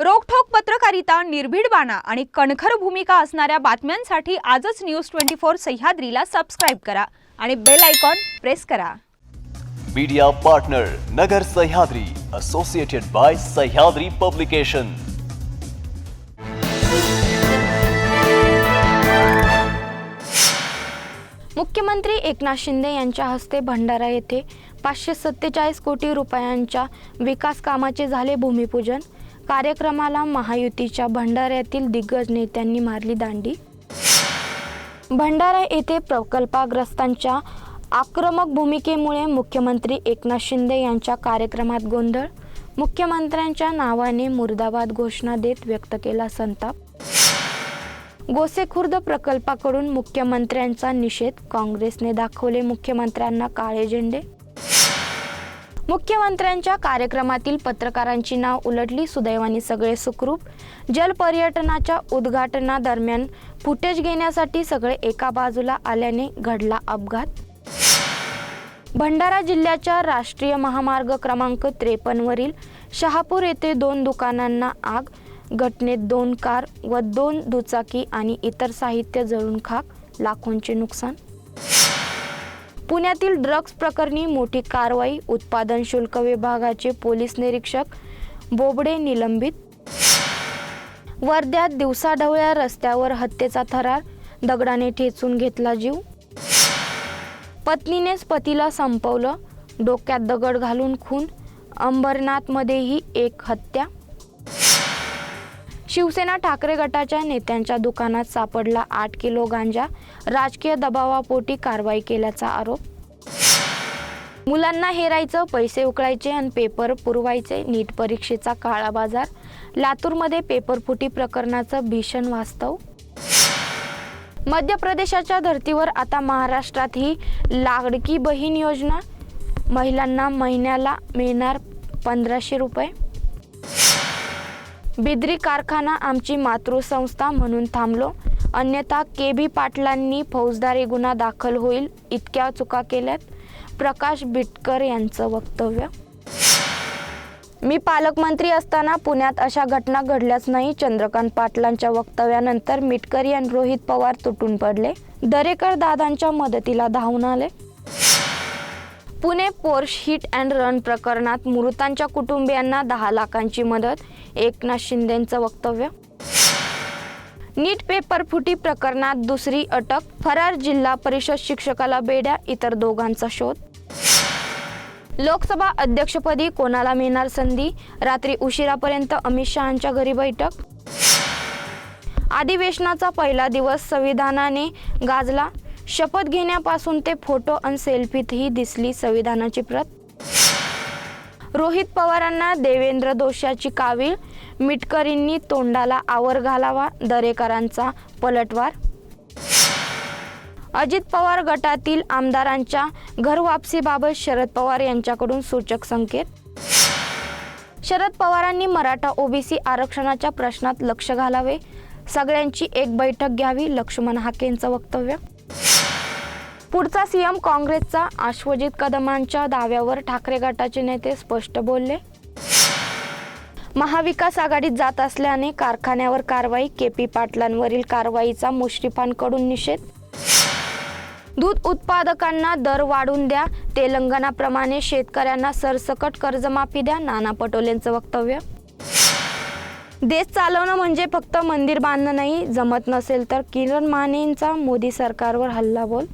रोखठोक पत्रकारिता निर्भीड बाणा आणि कणखर भूमिका असणाऱ्या बातम्यांसाठी आजच न्यूज ट्वेंटी फोर सह्याद्रीला सबस्क्राईब करा आणि बेल आयकॉन प्रेस करा. Media partner Nagar Sahyadri associated by Sahyadri publication मुख्यमंत्री एकनाथ शिंदे यांच्या हस्ते भंडारा येथे पाचशे सत्तेचाळीस कोटी रुपयांच्या विकास कामाचे झाले भूमिपूजन. कार्यक्रमाला महायुतीच्या भंडाऱ्यातील दिग्गज नेत्यांनी मारली दांडी. भंडारा येथे प्रकल्पाग्रस्तांच्या आक्रमक भूमिकेमुळे मुख्यमंत्री एकनाथ शिंदे यांच्या कार्यक्रमात गोंधळ. मुख्यमंत्र्यांच्या नावाने मुर्दाबाद घोषणा देत व्यक्त केला संताप. गोसेखुर्द प्रकल्पाकडून मुख्यमंत्र्यांचा निषेध. काँग्रेसने दाखवले मुख्यमंत्र्यांना काळे झेंडे. मुख्यमंत्र्यांच्या कार्यक्रमातील पत्रकारांची नाव उलटली. सुदैवाने सगळे सुखरूप. जलपर्यटनाच्या उद्घाटनादरम्यान फुटेज घेण्यासाठी सगळे एका बाजूला आल्याने घडला अपघात. भंडारा जिल्ह्याच्या राष्ट्रीय महामार्ग क्रमांक त्रेपन्नवरील शहापूर येथे दोन दुकानांना आग घटनेत दोन कार व दोन दुचाकी आणि इतर साहित्य जळून खाक लाखोंचे नुकसान पुण्यातील ड्रग्ज प्रकरणी मोठी कारवाई उत्पादन शुल्क विभागाचे पोलीस निरीक्षक बोबडे निलंबित. वर्ध्यात दिवसाढवळ्या रस्त्यावर हत्येचा थरार दगडाने ठेचून घेतला जीव. पत्नीनेच पतीला संपवलं डोक्यात दगड घालून खून अंबरनाथमध्येही एक हत्या. शिवसेना ठाकरे गटाच्या नेत्यांच्या दुकानात सापडला आठ किलो गांजा. राजकीय दबावापोटी कारवाई केल्याचा आरोप. मुलांना हेरायचं पैसे उकळायचे आणि पेपर पुरवायचे. नीट परीक्षेचा काळा बाजार. लातूरमध्ये पेपरफुटी प्रकरणाचं भीषण वास्तव. मध्य प्रदेशाच्या धर्तीवर आता महाराष्ट्रातही लाडकी बहीण योजना. महिलांना महिन्याला मिळणार पंधराशे रुपये. बिद्री कारखाना आमची मातृसंस्था म्हणून थांबलो. अन्यथा के बी पाटलांनी फौजदारी गुन्हा दाखल होईल इतक्या चुका केल्यात. प्रकाश बिटकर यांचं वक्तव्य. मी पालकमंत्री असताना पुण्यात अशा घटना घडल्याच नाही चंद्रकांत पाटलांच्या वक्तव्यानंतर मिटकरी आणि रोहित पवार तुटून पडले. दरेकर दादांच्या मदतीला धावून आले. Pune Porsche hit and run प्रकरणात मृतांच्या कुटुंबियांना दहा लाखांची मदत. एकनाथ शिंदेंचं वक्तव्य. नीट पेपर फुटी प्रकरणात दुसरी अटक फरार जिल्हा परिषद शिक्षकाला बेड्या इतर दोघांचा शोध. लोकसभा अध्यक्षपदी कोणाला मिळणार संधी? रात्री उशिरापर्यंत अमित शहांच्या घरी बैठक. अधिवेशनाचा पहिला दिवस संविधानाने गाजला. शपथ घेण्यापासून ते फोटो आणि सेल्फीतही दिसली संविधानाची प्रत. रोहित पवारांना देवेंद्र दोषाची कावीळ मिटकरींनी तोंडाला आवर घालावा दरेकरांचा पलटवार. अजित पवार गटातील आमदारांच्या घरवापसीबाबत शरद पवार यांच्याकडून सूचक संकेत. शरद पवारांनी मराठा ओबीसी आरक्षणाच्या प्रश्नात लक्ष घालावे. सगळ्यांची एक बैठक घ्यावी लक्ष्मण हाकेंचं वक्तव्य. पुढचा सीएम काँग्रेसचा आश्वजित कदमांच्या दाव्यावर ठाकरे गटाचे नेते स्पष्ट बोलले. महाविकास आघाडीत जात असल्याने कारखान्यावर कारवाई केपी पाटलांवरील कारवाईचा मुश्रीफांकडून निषेध. दूध उत्पादकांना दर वाढून द्या तेलंगणाप्रमाणे शेतकऱ्यांना सरसकट कर्जमाफी द्या नाना पटोलेंचं वक्तव्य. देश चालवणं म्हणजे फक्त मंदिर बांधणं नाही जमत नसेल तर किरण मानेंचा मोदी सरकारवर हल्ला बोल.